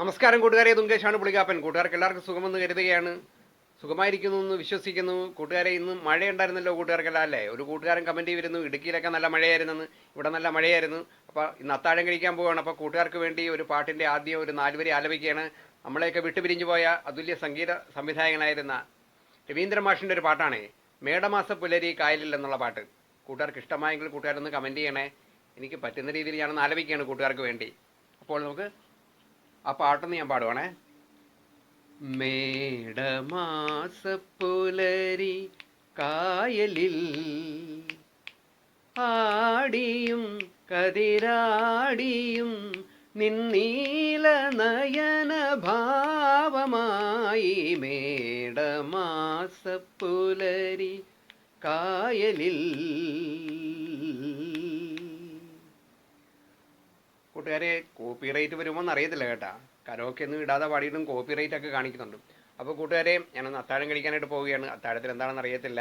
നമസ്കാരം കൂട്ടുകാരെ. തുങ്കേഷാണ് പുളികാപ്പൻ കൂട്ടുകാർക്ക് എല്ലാവർക്കും സുഖമെന്ന് കരുതുകയാണ്. സുഖമായിരിക്കുന്നു എന്ന് വിശ്വസിക്കുന്നു. കൂട്ടുകാരെ ഇന്ന് മഴയുണ്ടായിരുന്നല്ലോ കൂട്ടുകാർക്കെല്ലാം അല്ലേ? ഒരു കൂട്ടുകാരൻ കമന്റ് ചെയ്തിരുന്നു ഇടുക്കിയിലൊക്കെ നല്ല മഴയായിരുന്നെന്ന്. ഇവിടെ നല്ല മഴയായിരുന്നു. അപ്പോൾ ഇന്ന് അത്താഴം കഴിക്കാൻ പോവുകയാണ് അപ്പോൾ കൂട്ടുകാർക്ക് വേണ്ടി ഒരു പാട്ടിന്റെ ആദ്യം ഒരു നാലുവരി ആലപിക്കുകയാണ്. നമ്മളെയൊക്കെ വിട്ടുപിരിഞ്ഞു പോയ അതുല്യ സംഗീത സംവിധായകനായിരുന്ന രവീന്ദ്ര മാഷിന്റെ ഒരു പാട്ടാണ് മേടമാസ പുലരി കായലിൽ എന്നുള്ള പാട്ട്. കൂട്ടുകാർക്ക് ഇഷ്ടമായെങ്കിൽ കൂട്ടുകാരൊന്ന് കമന്റ് ചെയ്യണേ. എനിക്ക് പറ്റുന്ന രീതിയിൽ ഞാനൊന്ന് ആലപിക്കുകയാണ് കൂട്ടുകാർക്ക് വേണ്ടി. അപ്പോൾ നമുക്ക് ആ പാട്ടൊന്ന് ഞാൻ പാടുവാണേ. മേടമാസപ്പുലരി കായലിൽ ആടിയും കതിരാടിയും നിന്നീല നയന ഭാവമായി മേടമാസപ്പുലരി കായലിൽ കൂട്ടുകാരെ കോപ്പിറൈറ്റ് വരുമോന്ന് അറിയത്തില്ല കേട്ടാ. കരോക്കെ ഒന്നും ഇടാതെ പാടിയിട്ടും കോപ്പിറൈറ്റ് ഒക്കെ കാണിക്കുന്നുണ്ട്. അപ്പോൾ കൂട്ടുകാരെ ഞാനൊന്ന് അത്താഴം കഴിക്കാനായിട്ട് പോവുകയാണ്. അത്താഴത്തിൽ എന്താണെന്ന് അറിയത്തില്ല.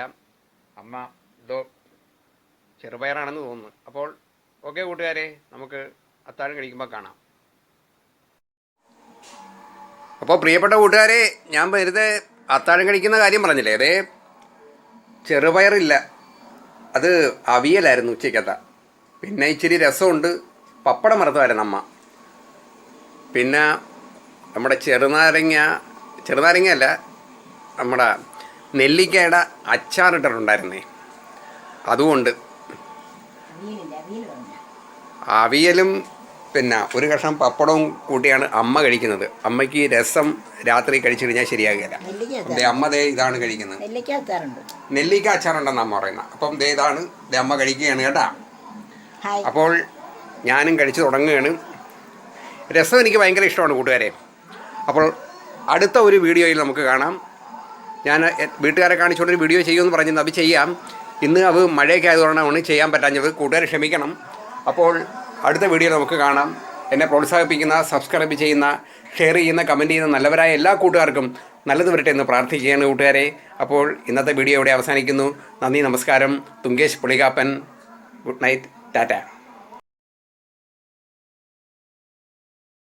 അമ്മ ഇതോ ചെറുപയറാണെന്ന് തോന്നുന്നു. അപ്പോൾ ഓക്കെ കൂട്ടുകാരെ നമുക്ക് അത്താഴം കഴിക്കുമ്പോൾ കാണാം. അപ്പോൾ പ്രിയപ്പെട്ട കൂട്ടുകാരെ ഞാൻ വെറുതെ അത്താഴം കഴിക്കുന്ന കാര്യം പറഞ്ഞില്ലേ? അതേ ചെറുപയറില്ല. അത് അവിയലായിരുന്നു ഉച്ചയ്ക്കത്ത പിന്നെ ഇച്ചിരി രസമുണ്ട്. പപ്പടം വറുത്തമായിരുന്നു അമ്മ. പിന്നെ നമ്മുടെ ചെറുനാരങ്ങ ചെറുനാരങ്ങ അല്ല നമ്മുടെ നെല്ലിക്കയുടെ അച്ചാറിട്ടിട്ടുണ്ടായിരുന്നേ അതുകൊണ്ട് അവിയലും പിന്നെ ഒരു കഷ്ണം പപ്പടവും കൂട്ടിയാണ് അമ്മ കഴിക്കുന്നത്. അമ്മയ്ക്ക് രസം രാത്രി കഴിച്ചു കഴിഞ്ഞാൽ ശരിയാകില്ല. ദേ അമ്മ ദേ ഇതാണ് കഴിക്കുന്നത്. നെല്ലിക്ക അച്ചാറുണ്ട്. നെല്ലിക്ക അച്ചാറുണ്ടെന്ന് അമ്മ പറയുന്നത്. അപ്പം ദേ ഇതാണ് ദേ അമ്മ കഴിക്കുകയാണ് കേട്ടാ. അപ്പോൾ ഞാനും കഴിച്ചു തുടങ്ങുകയാണ്. രസം എനിക്ക് ഭയങ്കര ഇഷ്ടമാണ് കൂട്ടുകാരെ. അപ്പോൾ അടുത്ത ഒരു വീഡിയോയിൽ നമുക്ക് കാണാം. ഞാൻ വീട്ടുകാരെ കാണിച്ചുകൊണ്ടൊരു വീഡിയോ ചെയ്യുമെന്ന് പറഞ്ഞിരുന്നു. അത് ചെയ്യാം. ഇന്ന് അത് മഴയൊക്കെ ആയതുകൊണ്ടാണ് ചെയ്യാൻ പറ്റാഞ്ഞത്. കൂട്ടുകാരെ ക്ഷമിക്കണം. അപ്പോൾ അടുത്ത വീഡിയോ നമുക്ക് കാണാം. എന്നെ പ്രോത്സാഹിപ്പിക്കുന്ന സബ്സ്ക്രൈബ് ചെയ്യുന്ന ഷെയർ ചെയ്യുന്ന കമന്റ് ചെയ്യുന്ന നല്ലവരായ എല്ലാ കൂട്ടുകാർക്കും നല്ലത് വരട്ടെ എന്ന് പ്രാർത്ഥിക്കുകയാണ് കൂട്ടുകാരെ. അപ്പോൾ ഇന്നത്തെ വീഡിയോ ഇവിടെ അവസാനിക്കുന്നു. നന്ദി നമസ്കാരം. Thungesh Pulikappan. Good night. Tata.